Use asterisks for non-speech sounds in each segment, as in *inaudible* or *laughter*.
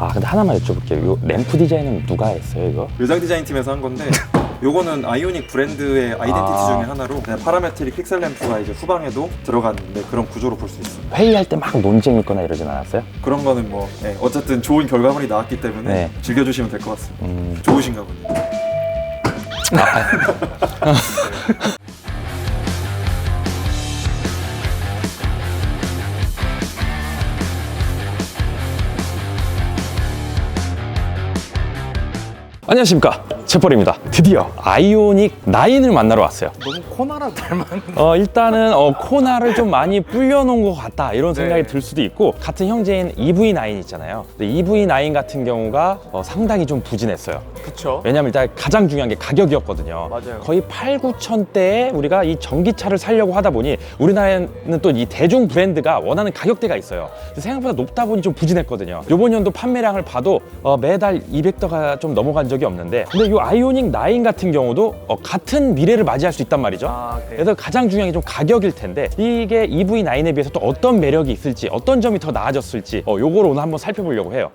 아 근데 하나만 여쭤볼게요. 요 램프 디자인은 누가 했어요 이거? 외장 디자인 팀에서 한 건데 *laughs* 요거는 아이오닉 브랜드의 아이덴티티 아. 중에 하나로 그냥 파라메트릭 픽셀 램프가 이제 후방에도 들어가는데 그런 구조로 볼 수 있습니다. 회의할 때 막 논쟁 있거나 이러진 않았어요? 그런 거는 뭐 네, 어쨌든 좋은 결과물이 나왔기 때문에 네. 즐겨주시면 될 것 같습니다. 음, 좋으신가 보네요. *laughs* *laughs* 안녕하십니까 채펄입니다. 드디어 아이오닉 9을 만나러 왔어요. 너무 코나랑 닮았는데 어, 일단은 어, 코나를 좀 많이 불려놓은 것 같다 이런 생각이 네. 들 수도 있고 같은 형제인 EV9 있잖아요. 근데 EV9 같은 경우가 어, 상당히 좀 부진했어요. 그쵸? 왜냐면 일단 가장 중요한 게 가격이었거든요. 맞아요. 거의 8, 9천 대에 우리가 이 전기차를 살려고 하다 보니 우리나라에는 또 이 대중 브랜드가 원하는 가격대가 있어요. 생각보다 높다 보니 좀 부진했거든요. 이번 연도 판매량을 봐도 어, 매달 200대가 좀 넘어간 적이 없는데 근데 이 아이오닉 9 같은 경우도 어, 같은 미래를 맞이할 수 있단 말이죠. 아, 네. 그래서 가장 중요한 게 좀 가격일 텐데 이게 EV9에 비해서 또 어떤 매력이 있을지 어떤 점이 더 나아졌을지 어, 요걸 오늘 한번 살펴보려고 해요.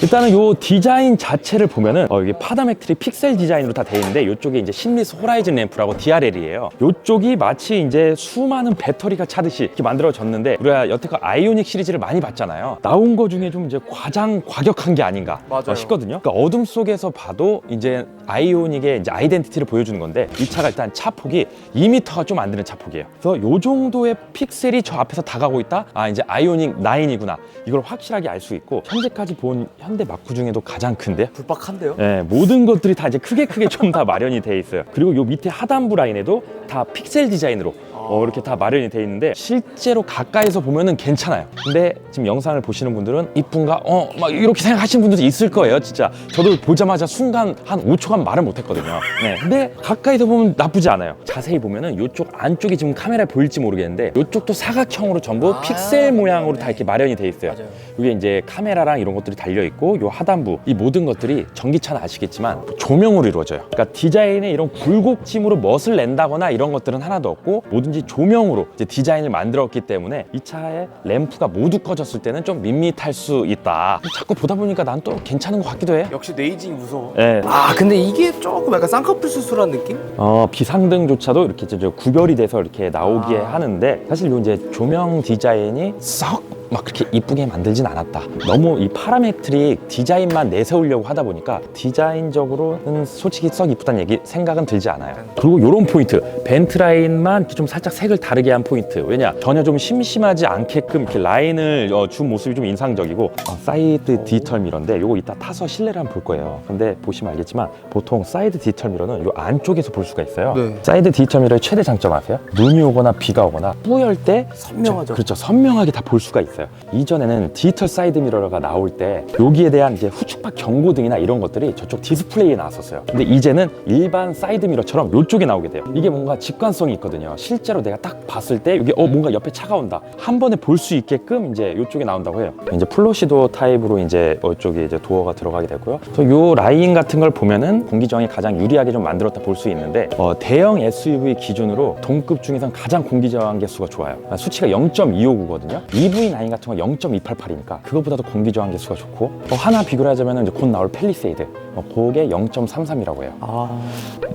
일단은 요 디자인 자체를 보면은 어, 이게 파다맥트리 픽셀 디자인으로 다 돼 있는데 이쪽에 이제 심리스 호라이즌 램프라고 DRL이에요. 이쪽이 마치 이제 수많은 배터리가 차듯이 이렇게 만들어졌는데 우리가 여태껏 아이오닉 시리즈를 많이 봤잖아요. 나온 거 중에 좀 이제 가장 과격한 게 아닌가 맞아요. 어, 싶거든요. 그러니까 어둠 속에서 봐도 이제 아이오닉의 이제 아이덴티티를 보여주는 건데 이 차가 일단 차 폭이 2m가 좀 안 되는 차 폭이에요. 그래서 요 정도의 픽셀이 저 앞에서 다가오고 있다. 아 이제 아이오닉 9이구나. 이걸 확실하게 알 수 있고 현재까지 본 현대 마크 중에도 가장 큰데요. 불박한데요? 예, 모든 것들이 다 이제 크게 크게 좀 다 마련이 돼 있어요. 그리고 요 밑에 하단부 라인에도 다 픽셀 디자인으로 어, 이렇게 다 마련이 돼 있는데 실제로 가까이서 보면은 괜찮아요. 근데 지금 영상을 보시는 분들은 이쁜가? 어, 막 이렇게 생각하시는 분들도 있을 거예요, 진짜. 저도 보자마자 순간 한 5초간 말을 못 했거든요. 네. 근데 가까이서 보면 나쁘지 않아요. 자세히 보면은 이쪽 안쪽이 지금 카메라에 보일지 모르겠는데 이쪽도 사각형으로 전부 아, 픽셀 모양으로 네. 다 이렇게 마련이 돼 있어요. 맞아요. 이게 이제 카메라랑 이런 것들이 달려 있고 요 하단부 이 모든 것들이 전기차는 아시겠지만 조명으로 이루어져요. 그러니까 디자인에 이런 굴곡짐으로 멋을 낸다거나 이런 것들은 하나도 없고 뭐든지 조명으로 이제 디자인을 만들었기 때문에 이 차의 램프가 모두 꺼졌을 때는 좀 밋밋할 수 있다. 자꾸 보다 보니까 난 또 괜찮은 것 같기도 해. 역시 네이징 무서워 예. 아 근데 이게 조금 약간 쌍꺼풀 수술한 느낌? 어, 비상등조차도 이렇게 구별이 돼서 이렇게 나오기에 아. 하는데 사실 요 이제 조명 디자인이 썩 막 그렇게 이쁘게 만들진 않았다. 너무 이 파라메트릭 디자인만 내세우려고 하다 보니까 디자인적으로는 솔직히 썩 이쁘다는 얘기 생각은 들지 않아요. 그리고 요런 포인트 벤트 라인만 이렇게 좀 살짝 색을 다르게 한 포인트. 왜냐 전혀 좀 심심하지 않게끔 이렇게 라인을 어, 준 모습이 좀 인상적이고 어, 사이드 디지털 미러인데 요거 이따 타서 실내를 한번 볼 거예요. 근데 보시면 알겠지만 보통 사이드 디지털 미러는 요 안쪽에서 볼 수가 있어요. 네. 사이드 디지털 미러의 최대 장점 아세요? 눈이 오거나 비가 오거나 뿌열 때 선명하죠. 그렇죠. 선명하게 다 볼 수가 있어요. 이전에는 디지털 사이드 미러가 나올 때 여기에 대한 이제 후축박 경고등이나 이런 것들이 저쪽 디스플레이에 나왔었어요. 근데 이제는 일반 사이드 미러처럼 이쪽에 나오게 돼요. 이게 뭔가 직관성이 있거든요. 실제로 내가 딱 봤을 때 이게 어 뭔가 옆에 차가 온다. 한 번에 볼 수 있게끔 이제 이쪽에 나온다고 해요. 이제 플로시도 타입으로 이제 이쪽에 이제 도어가 들어가게 되고요. 그래서 요 라인 같은 걸 보면은 공기저항이 가장 유리하게 좀 만들었다 볼 수 있는데 어, 대형 SUV 기준으로 동급 중에선 가장 공기저항 개수가 좋아요. 아, 수치가 0.259거든요. EV9 같은 건 0.288이니까 그것보다도 공기 저항 개수가 좋고 어, 하나 비교를 하자면 이제 곧 나올 펠리세이드 어, 그게 0.33이라고 해요. 아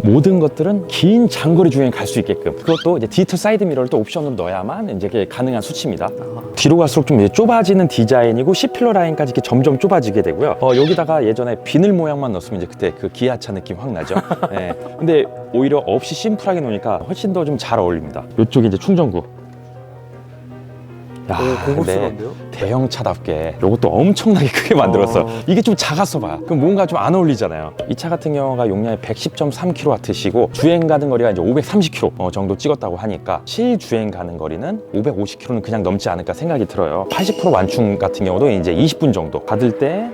모든 것들은 긴 장거리 주행에 갈 수 있게끔 그것도 이제 디지털 사이드 미러를 또 옵션으로 넣어야만 이제 가능한 수치입니다. 뒤로 갈수록 좀 이제 좁아지는 디자인이고 C필러 라인까지 이렇게 점점 좁아지게 되고요. 어, 여기다가 예전에 비늘 모양만 넣었으면 이제 그때 그 기아차 느낌 확 나죠. 예. *laughs* 근데 오히려 없이 심플하게 놓으니까 훨씬 더 좀 잘 어울립니다. 이쪽이 이제 충전구. 야, 오, 근데 고급스러운데요? 대형 차답게 이것도 엄청나게 크게 만들었어요. 어. 이게 좀 작았어 봐. 그럼 뭔가 좀 안 어울리잖아요. 이 차 같은 경우가 용량이 110.3kW시고 주행 가는 거리가 이제 530km 어, 정도 찍었다고 하니까 실 주행 가는 거리는 550km는 그냥 넘지 않을까 생각이 들어요. 80% 완충 같은 경우도 이제 20분 정도 받을 때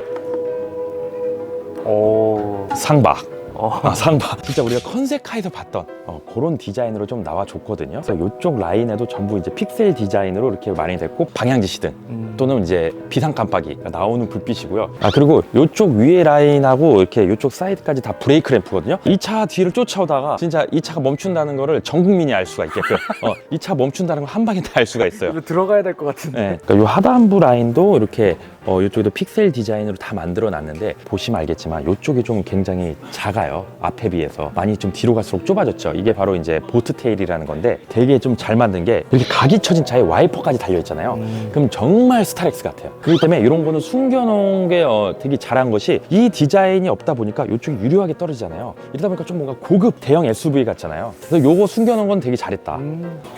오 상박. 어. 아, 상박. 진짜 우리가 컨셉카에서 봤던 어, 그런 디자인으로 좀 나와줬거든요. 그래서 이쪽 라인에도 전부 이제 픽셀 디자인으로 이렇게 많이 됐고 방향지 시등 음. 또는 이제 비상 깜빡이가 나오는 불빛이고요. 아 그리고 이쪽 위에 라인하고 이렇게 이쪽 사이드까지 다 브레이크 램프거든요. 이 차 뒤를 쫓아오다가 진짜 이 차가 멈춘다는 거를 전 국민이 알 수가 있게끔 어, 이 차 멈춘다는 걸 한 방에 다 알 수가 있어요. 이거 들어가야 될 것 같은데 네, 그러니까 이 하단부 라인도 이렇게 어, 이쪽에도 픽셀 디자인으로 다 만들어 놨는데 보시면 알겠지만 이쪽이 좀 굉장히 작아요. 앞에 비해서 많이 좀 뒤로 갈수록 좁아졌죠. 이게 바로 이제 보트 테일이라는 건데 되게 좀 잘 만든 게 이렇게 각이 쳐진 차에 와이퍼까지 달려 있잖아요. 그럼 정말 스타렉스 같아요. 그렇기 때문에 이런 거는 숨겨놓은 게 어, 되게 잘한 것이 이 디자인이 없다 보니까 이쪽이 유려하게 떨어지잖아요. 이러다 보니까 좀 뭔가 고급 대형 SUV 같잖아요. 그래서 요거 숨겨놓은 건 되게 잘했다.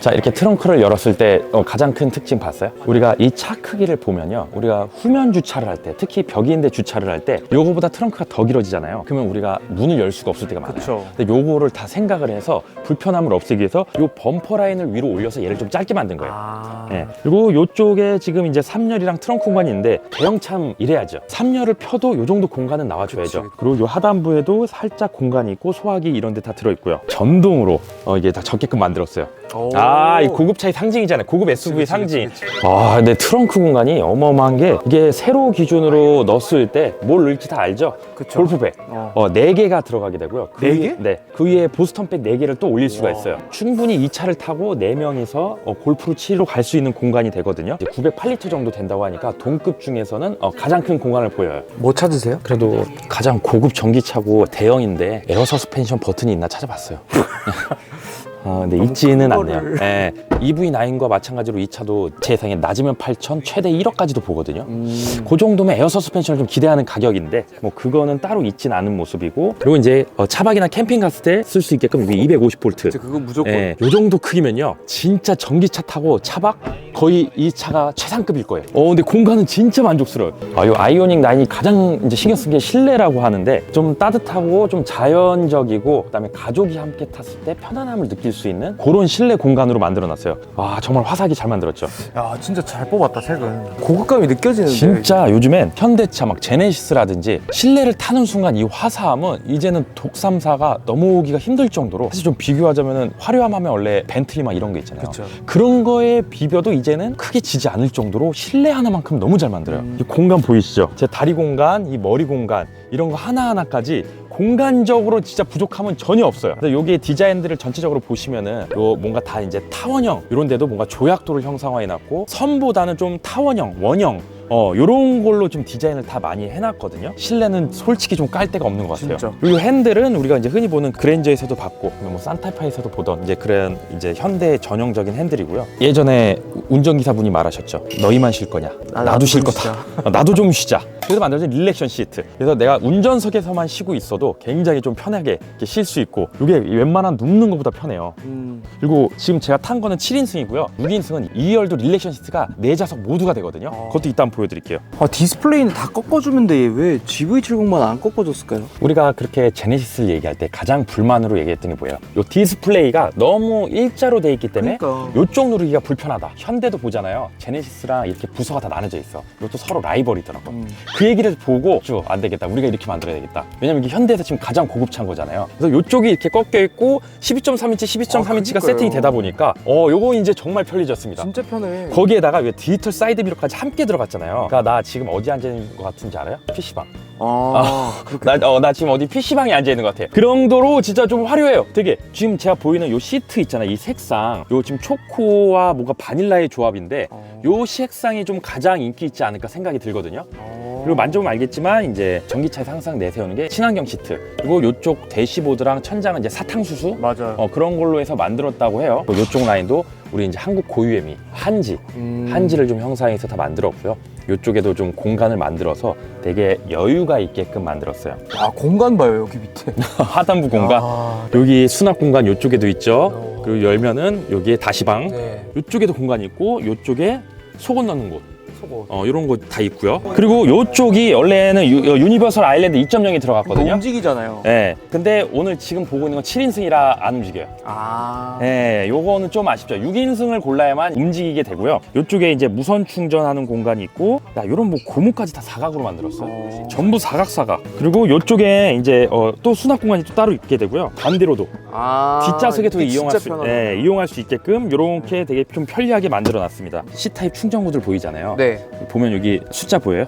자 이렇게 트렁크를 열었을 때 어, 가장 큰 특징 봤어요? 우리가 이 차 크기를 보면요 우리가 후면 주차를 할 때 특히 있는데 주차를 할 때 요거보다 트렁크가 더 길어지잖아요 그러면 우리가 문을 열 수가 없을 때가 많아요 그쵸. 근데 요거를 다 생각을 해서 불편함을 없애기 위해서 요 범퍼 라인을 위로 올려서 얘를 좀 짧게 만든 거예요 아. 예. 그리고 요쪽에 지금 이제 3열이랑 트렁크 공간이 있는데 대형 참 이래야죠. 3열을 펴도 요 정도 공간은 나와줘야죠. 그치. 그리고 요 하단부에도 살짝 공간이 있고 소화기 이런 데 다 들어있고요. 전동으로 어, 이게 다 적게끔 만들었어요. 오. 아, 이 고급차의 상징이잖아요. 고급 SUV 그치, 상징. 그치, 아, 근데 트렁크 공간이 어마어마한 게 이게 세로 기준으로 넣었을 때 뭘 넣을지 다 알죠? 그쵸. 골프백. 어. 어, 4개가 들어가게 되고요. 그네 개? 네. 그 위에 보스턴백 4개를 또 올릴 수가. 있어요. 충분히 이 차를 타고 4명이서 어, 골프를 치러 갈 수 있는 공간이 되거든요. 이제 908리터 정도 된다고 하니까 동급 중에서는 어, 가장 큰 공간을 보여요. 뭐 찾으세요? 그래도 가장 고급 전기차고 대형인데 에어 서스펜션 버튼이 있나 찾아봤어요. *laughs* 어, 근데 있지는 큰 않네요. 거를. 예, EV9과 마찬가지로 이 차도 제 예상에 낮으면 8천, 최대 1억까지도 보거든요. 음. 그 정도면 에어 서스펜션을 좀 기대하는 가격인데 뭐 그거는 따로 있진 않은 모습이고 그리고 이제 어, 차박이나 캠핑 갔을 때 쓸 수 있게끔 여기 250V 이제 그거 무조건. 예, 요 정도 크기면요 진짜 전기차 타고 차박 거의 이 차가 최상급일 거예요 어 근데 공간은 진짜 만족스러워요 아, 요 아이오닉 9이 가장 이제 신경 쓴 게 실내라고 하는데 좀 따뜻하고 좀 자연적이고 그다음에 가족이 함께 탔을 때 편안함을 느낄 수 있는 그런 실내 공간으로 만들어 놨어요 아 정말 화사하게 잘 만들었죠 야 진짜 잘 뽑았다 색은. 고급감이 느껴지는데. 진짜 요즘엔 현대차 막 제네시스라든지 실내를 타는 순간 이 화사함은 이제는 독삼사가 넘어오기가 힘들 정도로 사실 좀 비교하자면은 화려함 하면 원래 벤틀리 막 이런 거 있잖아요. 그쵸. 런 거에 비벼도 이제 는 크게 지지 않을 정도로 실내 하나만큼 너무 잘 만들어요. 음. 이 공간 보이시죠? 제 다리 공간, 이 머리 공간 이런 거 하나하나까지 공간적으로 진짜 부족함은 전혀 없어요. 그래서 여기 디자인들을 전체적으로 보시면은 요 뭔가 다 이제 타원형 이런 데도 뭔가 조약도를 형상화해 놨고 선보다는 좀 타원형, 원형 어, 요런 걸로 좀 디자인을 다 많이 해놨거든요. 실내는 솔직히 좀 깔 데가 없는 것 같아요. 진짜. 그리고 핸들은 우리가 이제 흔히 보는 그랜저에서도 봤고, 뭐 산타파에서도 보던 이제 그런 이제 현대 전형적인 핸들이고요. 예전에 운전기사분이 말하셨죠. 너희만 쉴 거냐? 아, 나도 나도 쉴 좀 거다. 어, 나도 좀 쉬자. 그래서 만들어진 릴렉션 시트. 그래서 내가 운전석에서만 쉬고 있어도 굉장히 좀 편하게 쉴 수 있고, 이게 웬만한 눕는 것보다 편해요. 음. 그리고 지금 제가 탄 거는 7인승이고요. 6인승은 2열도 릴렉션 시트가 네 좌석 모두가 되거든요. 어. 그것도 이따 한번 보여드릴게요. 아 디스플레이는 다 꺾어주는데 얘왜 GV70만 안 꺾어줬을까요? 우리가 그렇게 제네시스를 얘기할 때 가장 불만으로 얘기했던 게 뭐예요? 요 디스플레이가 너무 일자로 돼 있기 때문에 그러니까. 요쪽 누르기가 불편하다. 현대도 보잖아요. 제네시스랑 이렇게 부서가 다 나눠져 있어. 이것도 서로 라이벌이더라고. 음. 그 얘기를 보고 쭉 안 되겠다. 우리가 이렇게 만들어야 되겠다. 왜냐면 이게 현대에서 지금 가장 고급차인 거잖아요. 그래서 요쪽이 이렇게 꺾여 있고 12.3인치, 12.3인치가 아. 세팅이 되다 보니까 어 요거 이제 정말 편리해졌습니다. 진짜 편해. 거기에다가 왜 디지털 사이드 미러까지 함께 들어갔잖아요. 그러니까 나 지금 어디 앉아 있는 것 같은지 알아요? PC방. 아, 그렇게. 나, 어, 나 지금 어디 PC방에 앉아 있는 것 같아. 그 정도로 진짜 좀 화려해요. 되게. 지금 제가 보이는 요 시트 있잖아요. 이 색상. 요 지금 초코와 뭔가 바닐라의 조합인데 어. 요 색상이 좀 가장 인기 있지 않을까 생각이 들거든요. 어. 그리고 만져보면 알겠지만 이제 전기차에서 항상 내세우는 게 친환경 시트. 그리고 요쪽 대시보드랑 천장은 이제 사탕수수. 맞아요. 어, 그런 걸로 해서 만들었다고 해요. 또 요쪽 라인도 우리 이제 한국 고유의 미, 한지. 음. 한지를 좀 형상해서 다 만들었고요. 이쪽에도 좀 공간을 만들어서 되게 여유가 있게끔 만들었어요. *laughs* 아 공간 봐요 여기 밑에. 하단부 공간. 아, 여기 수납 공간 이쪽에도 있죠. 어. 그리고 열면은 여기에 다시방. 네. 이쪽에도 공간이 있고 이쪽에 속옷 넣는 곳. 속옷. 어, 이런 거 다 있고요. 그리고 이쪽이 원래는 유, 니버설 아일랜드 2.0이 들어갔거든요. 움직이잖아요. 네. 근데 오늘 지금 보고 있는 건 7인승이라 안 움직여요. 아. 네, 요거는 좀 아쉽죠. 6인승을 골라야만 움직이게 되고요. 요쪽에 이제 무선 충전하는 공간이 있고, 야, 요런 뭐 고무까지 다 사각으로 만들었어요. 어. 전부 사각사각. 그리고 요쪽에 이제 어, 또 수납 공간이 또 따로 있게 되고요. 반대로도 아. 뒷좌석에도 이게 이용할 수, 진짜 편하다. 예, 이용할 수 있게끔 이렇게 되게 좀 편리하게 만들어 놨습니다. C 타입 충전 구들 보이잖아요. 네. 보면 여기 숫자 보여요?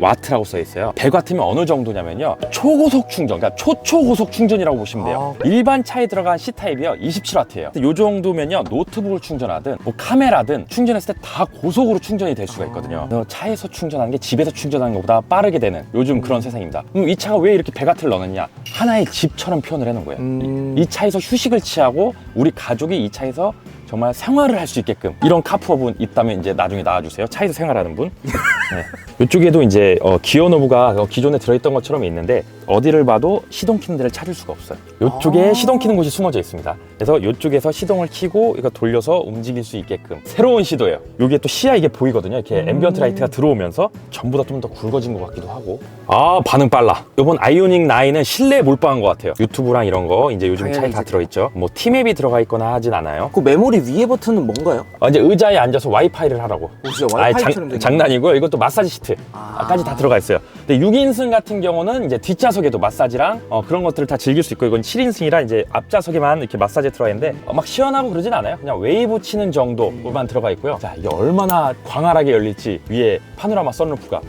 와트라고 써 있어요. 100와트면 어느 정도냐면요. 초고속 충전, 그러니까 초초고속 충전이라고 보시면 돼요. 일반 차에 들어간 C 타입이요 27와트예요. 이 정도면요 노트북을 충전하든 뭐 카메라든 충전했을 때 다 고속으로 충전이 될 수가 있거든요. 그래서 차에서 충전하는 게 집에서 충전하는 것보다 빠르게 되는 요즘 그런 세상입니다. 그럼 이 차가 왜 이렇게 100와트를 넣느냐? 하나의 집처럼 표현을 해놓은 거예요. 음. 이 차에서 휴식을 취하고 우리 가족이 이 차에서 정말 생활을 할 수 있게끔 이런 카푸어분 있다면 이제 나중에 나와주세요. 차에서 생활하는 분. *laughs* 네. 이쪽에도 이제 어, 기어 노브가 어, 기존에 들어있던 것처럼 있는데 어디를 봐도 시동 키는 데를 찾을 수가 없어요. 이쪽에 아. 시동 키는 곳이 숨어져 있습니다. 그래서 이쪽에서 시동을 키고 이거 돌려서 움직일 수 있게끔 새로운 시도예요. 여기에 또 시야 이게 보이거든요. 이렇게 앰비언트 라이트가 들어오면서 전부 다 좀 더 굵어진 것 같기도 하고. 아 반응 빨라. 이번 아이오닉 9은 실내에 몰빵한 것 같아요. 유튜브랑 이런 거 이제 요즘 차에 다. 들어있죠. 뭐 티맵이 들어가 있거나 하진 않아요. 그 메모리 위에 버튼은 뭔가요? 어, 이제 의자에 앉아서 와이파이를 하라고. 오, 진짜 아예 와이파이처럼 장, 된 장난이고요. 이것도 마사지 시트. 아. 까지 다 들어가 있어요. 근데 6인승 같은 경우는 이제 뒷좌석에도 마사지랑 어, 그런 것들을 다 즐길 수 있고 이건 7인승이라 이제 앞좌석에만 이렇게 마사지 들어가 있는데 어, 막 시원하고 그러진 않아요. 그냥 웨이브 치는 정도만 들어가 있고요. 자, 이게 얼마나 광활하게 열릴지 위에 파노라마 선루프가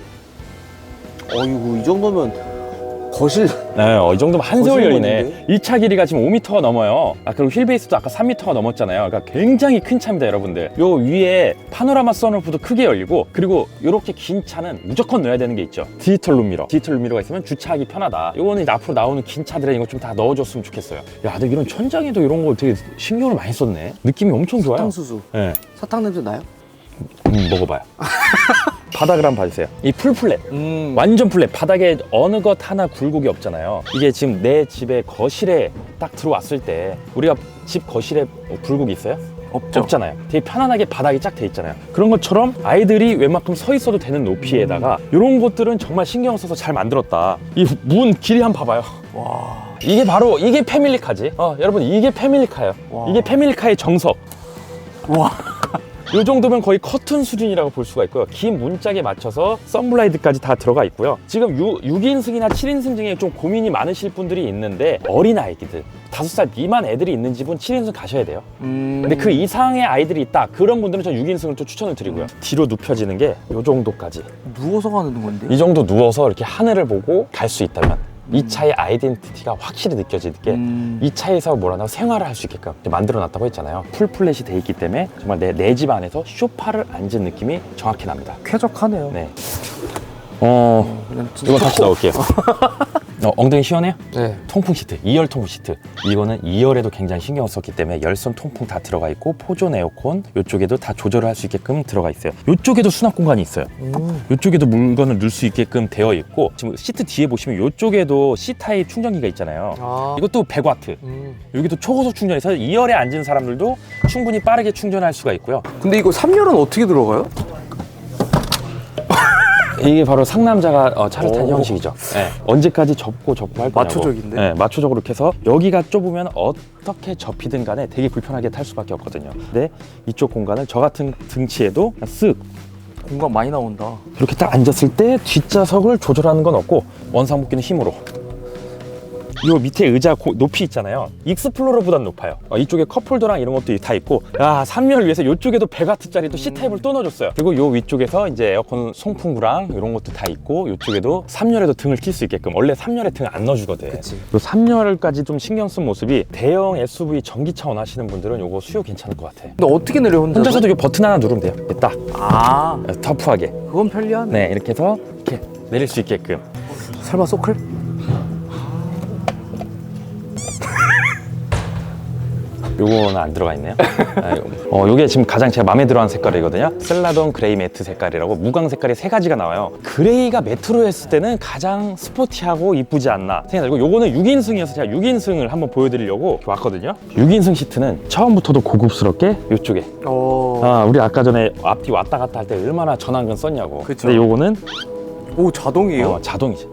어이구 이 정도면 거실 네, 어, 이 정도면 한 세월 거실 열리네. 모델인데? 이 차 길이가 지금 5m가 넘어요. 아, 그리고 휠베이스도 아까 3m가 넘었잖아요. 그러니까 굉장히 큰 차입니다, 여러분들. 요 위에 파노라마 선루프도 크게 열리고, 그리고 이렇게 긴 차는 무조건 넣어야 되는 게 있죠. 디지털 룸미러. 디지털 룸미러가 있으면 주차하기 편하다. 요거는 이제 앞으로 나오는 긴 차들에 이거 좀 다 넣어줬으면 좋겠어요. 야, 근데 이런 천장에도 이런 거 되게 신경을 많이 썼네. 느낌이 엄청 좋아요. 사탕 수수 네. 사탕 냄새 나요? 음, 먹어봐요. *laughs* 바닥을 한번 봐주세요. 이 풀플랫. 음. 완전 플랫 바닥에 어느 것 하나 굴곡이 없잖아요. 이게 지금 내 집의 거실에 딱 들어왔을 때 우리가 집 거실에 굴곡이 있어요? 없죠. 없잖아요. 되게 편안하게 바닥이 쫙 돼 있잖아요. 그런 것처럼 아이들이 웬만큼 서 있어도 되는 높이에다가 이런 것들은 정말 신경 써서 잘 만들었다. 이 문 길이 한번 봐봐요. 와. 이게 바로 이게 패밀리카지. 어, 여러분 이게 패밀리카예요. 와. 이게 패밀리카의 정석. 와. 이 정도면 거의 커튼 수준이라고 볼 수가 있고요. 긴 문짝에 맞춰서 썬블라이드까지 다 들어가 있고요. 지금 6, 6인승이나 7인승 중에 좀 고민이 많으실 분들이 있는데 어린 아이들, 5살 미만 애들이 있는 집은 7인승 가셔야 돼요. 음... 근데 그 이상의 아이들이 있다. 그런 분들은 전 6인승을 좀 추천을 드리고요. 뒤로 눕혀지는 게 이 정도까지. 누워서 가는 건데 이 정도 누워서 이렇게 하늘을 보고 갈 수 있다면 이 차의 아이덴티티가 확실히 느껴지는 게 음. 이 차에서 뭐라나 생활을 할 수 있게끔 만들어 놨다고 했잖아요. 풀플랫이 돼 있기 때문에 정말 내 내 집 안에서 쇼파를 앉은 느낌이 정확히 납니다. 쾌적하네요 네. 어, 그냥 진짜 이거 다시. 넣을게요. *laughs* 어, 엉덩이 시원해요? 네 통풍 시트, 2열 통풍 시트. 이거는 2열에도 굉장히 신경을 썼기 때문에 열선 통풍 다 들어가 있고 포존 에어컨 이쪽에도 다 조절을 할 수 있게끔 들어가 있어요. 이쪽에도 수납 공간이 있어요. 음. 이쪽에도 물건을 넣을 수 있게끔 되어 있고 지금 시트 뒤에 보시면 이쪽에도 C 타입 충전기가 있잖아요. 아. 이것도 100와트. 음. 여기도 초고속 충전해서 2열에 앉은 사람들도 충분히 빠르게 충전할 수가 있고요. 근데 이거 3열은 어떻게 들어가요? 이게 바로 상남자가 어, 차를 탄 오. 형식이죠. 네. *laughs* 언제까지 접고 접고 할 거냐고. 마초적인데? 네, 마초적으로 이렇게 해서 여기가 좁으면 어떻게 접히든 간에 되게 불편하게 탈 수밖에 없거든요. 근데 이쪽 공간을 저 같은 등치에도 그냥 쓱 공간 많이 나온다 이렇게 딱 앉았을 때 뒷좌석을 조절하는 건 없고 원상 복귀는 힘으로 요 밑에 의자 고- 높이 있잖아요. 익스플로러보단 높아요. 어, 이쪽에 컵홀더랑 이런 것도 다 있고 야 3열 위에서 이쪽에도 100와트짜리 또 C타입을 또 넣어줬어요. 그리고 요 위쪽에서 이제 에어컨 송풍구랑 이런 것도 다 있고 이쪽에도 3열에도 등을 낄 수 있게끔 원래 3열에 등 안 넣어주거든. 그치. 요 3열까지 좀 신경 쓴 모습이 대형 SUV 전기차 원하시는 분들은 요거 수요 괜찮을 것 같아. 근데 어떻게 내려 혼자서? 혼자서도 이 버튼 하나 누르면 돼요. 딱 아. 터프하게. 그건 편리하네. 네 이렇게 해서 이렇게 내릴 수 있게끔. 설마 소클? 요거는 안 들어가 있네요. 아, 요- 어, 요게 지금 가장 제가 마음에 들어하는 색깔이거든요. 셀라돈 그레이 매트 색깔이라고 무광 색깔이 세 가지가 나와요. 그레이가 매트로 했을 때는 가장 스포티하고 이쁘지 않나 생각이 들고 요거는 6인승이어서 제가 6인승을 한번 보여드리려고 왔거든요. 6인승 시트는 처음부터도 고급스럽게 요쪽에 어... 아, 우리 아까 전에 앞뒤 왔다 갔다 할 때 얼마나 전완근 썼냐고. 그쵸. 근데 요거는 오 자동이에요? 어, 자동이지.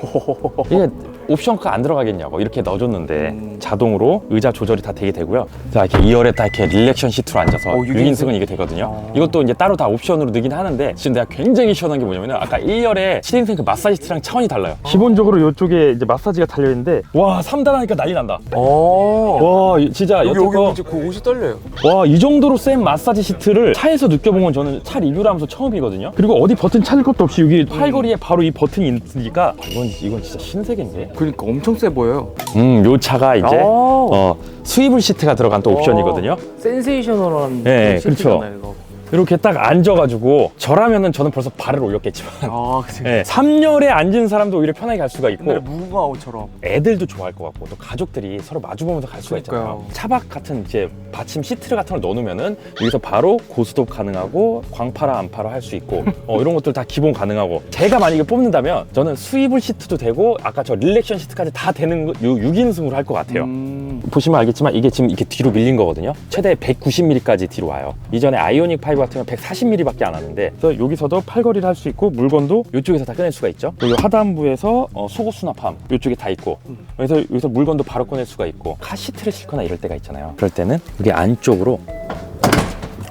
*laughs* 이게 옵션카 안 들어가겠냐고 이렇게 넣어줬는데 음. 자동으로 의자 조절이 다 되게 되고요. 자 이렇게 2열에 딱 이렇게 릴렉션 시트로 앉아서 어, 유గిం승? 6인승은 이게 되거든요. 어. 이것도 이제 따로 다 옵션으로 넣긴 하는데 지금 내가 굉장히 시원한 게 뭐냐면 아까 1열에 7인승 그 마사지 시트랑 차원이 달라요. 기본적으로 이쪽에 이제 마사지가 달려 있는데 와 3단 하니까 난리 난다. 어. 와 이- 진짜 여기 여기 여태껏 이제 그 옷이 떨려요. 와 이 정도로 센 마사지 시트를 차에서 느껴본 건 저는 차 리뷰를 하면서 처음이거든요 그리고 어디 버튼 찾을 것도 없이 여기 팔걸이에 바로 이 버튼이 있으니까 이건, 이건 진짜 신세계인데 그러니까 엄청 세 보여요. 음 요 차가 이제 어. 어, 스위블 시트가 들어간 또 옵션이거든요 센세이셔널한 네, 그 시트잖아요, 이거. 이렇게 딱 앉아가지고 저라면은 저는 벌써 발을 올렸겠지만 아, 그치. 네, 3열에 앉은 사람도 오히려 편하게 갈 수가 있고 옛날에 무궁화 옷처럼. 애들도 좋아할 것 같고 또 가족들이 서로 마주보면서 갈 수가 있잖아요. 그러니까요. 차박 같은 이제 받침 시트를 같은 걸 넣어놓으면은 여기서 바로 고스톱 가능하고 광파라 안파라 할 수 있고 어, 이런 것들 다 기본 가능하고 제가 만약에 뽑는다면 저는 스위블 시트도 되고 아까 저 릴렉션 시트까지 다 되는 거, 요 6인승으로 할 것 같아요. 음. 보시면 알겠지만 이게 지금 이렇게 뒤로 밀린 거거든요. 최대 190mm까지 뒤로 와요. 이전에 아이오닉 5 같은 경우 140mm밖에 안 하는데 그래서 여기서도 팔걸이를 할 수 있고 물건도 이쪽에서 다 꺼낼 수가 있죠. 그리고 하단부에서 어, 속옷 수납함 이쪽에 다 있고 그래서 여기서 물건도 바로 꺼낼 수가 있고 카 시트를 싣거나 이럴 때가 있잖아요. 그럴 때는 여기 안쪽으로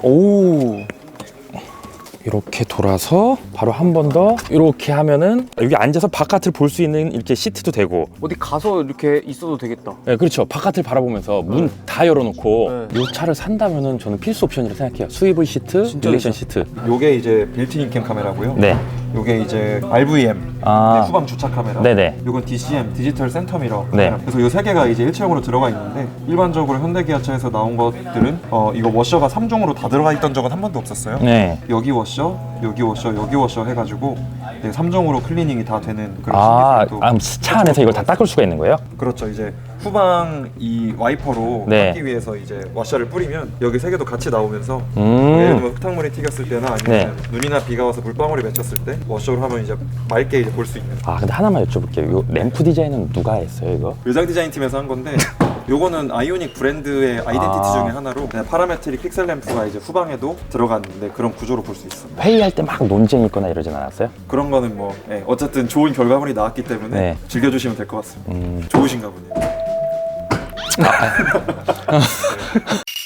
오. 이렇게 돌아서 바로 한 번 더 이렇게 하면은 여기 앉아서 바깥을 볼 수 있는 이렇게 시트도 되고 어디 가서 이렇게 있어도 되겠다. 네, 그렇죠. 바깥을 바라보면서 문 다 열어놓고 네. 이 차를 산다면은 저는 필수 옵션이라고 생각해요. 스위블 시트, 진짜 릴렉션 시트. 요게 이제 빌트인 인캠 카메라고요. 네. 요게 이제 RVM 아. 네, 후방 주차 카메라. 네네. 요건 DCM 디지털 센터 미러. 네. 그래서 요 세 개가 이제 일체형으로 들어가 있는데 일반적으로 현대기아차에서 나온 것들은 어 이거 워셔가 3종으로 다 들어가 있던 적은 한 번도 없었어요. 네. 여기 워셔, 여기 워셔, 여기 워셔 해가지고 네, 3종으로 클리닝이 다 되는 그런 아, 시스템도 아, 차 안에서 이걸 다 닦을 수가 있는 거예요? 그렇죠. 이제 후방 이 와이퍼로 네. 닦기 위해서 이제 와셔를 뿌리면 여기 세 개도 같이 나오면서 예를 음. 들면 흙탕물이 튀겼을 때나 아니면 네. 눈이나 비가 와서 물방울이 맺혔을 때 워셔로 하면 이제 맑게 이제 볼 수 있는 아, 근데 하나만 여쭤볼게요. 요 램프 디자인은 누가 했어요, 이거? 외장 디자인 팀에서 한 건데 *laughs* 요거는 아이오닉 브랜드의 아이덴티티 아. 중에 하나로 파라메트릭 픽셀 램프가 이제 후방에도 들어갔는데 그런 구조로 볼 수 있습니다. 회의할 때 막 논쟁이 있거나 이러진 않았어요? 그런 거는 뭐 예, 어쨌든 좋은 결과물이 나왔기 때문에 네. 즐겨주시면 될 것 같습니다. 음. 좋으신가 보네요. *laughs* *laughs* *laughs*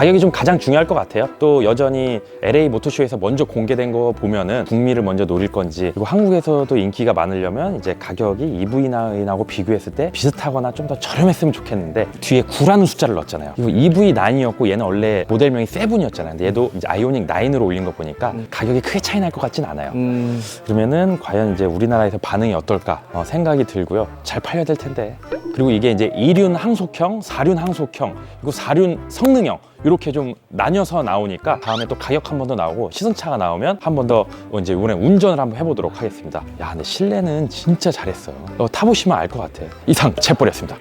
가격이 좀 가장 중요할 것 같아요. 또 여전히 LA 모터쇼에서 먼저 공개된 거 보면은 북미를 먼저 노릴 건지 그리고 한국에서도 인기가 많으려면 이제 가격이 EV9하고 비교했을 때 비슷하거나 좀 더 저렴했으면 좋겠는데 뒤에 9라는 숫자를 넣었잖아요. 이거 EV9이었고 얘는 원래 모델명이 7이었잖아요. 근데 얘도 이제 아이오닉 9으로 올린 거 보니까 가격이 크게 차이 날 것 같진 않아요. 음. 그러면은 과연 이제 우리나라에서 반응이 어떨까 어, 생각이 들고요. 잘 팔려야 될 텐데. 그리고 이게 이제 2륜 항속형, 4륜 항속형, 그리고 4륜 성능형 이렇게 좀 나뉘어서 나오니까 다음에 또 가격 한 번 더 나오고 시승차가 나오면 한 번 더 이제 이번에 운전을 한번 해보도록 하겠습니다. 야, 근데 실내는 진짜 잘했어요. 어, 타보시면 알 것 같아. 이상 재벌이었습니다.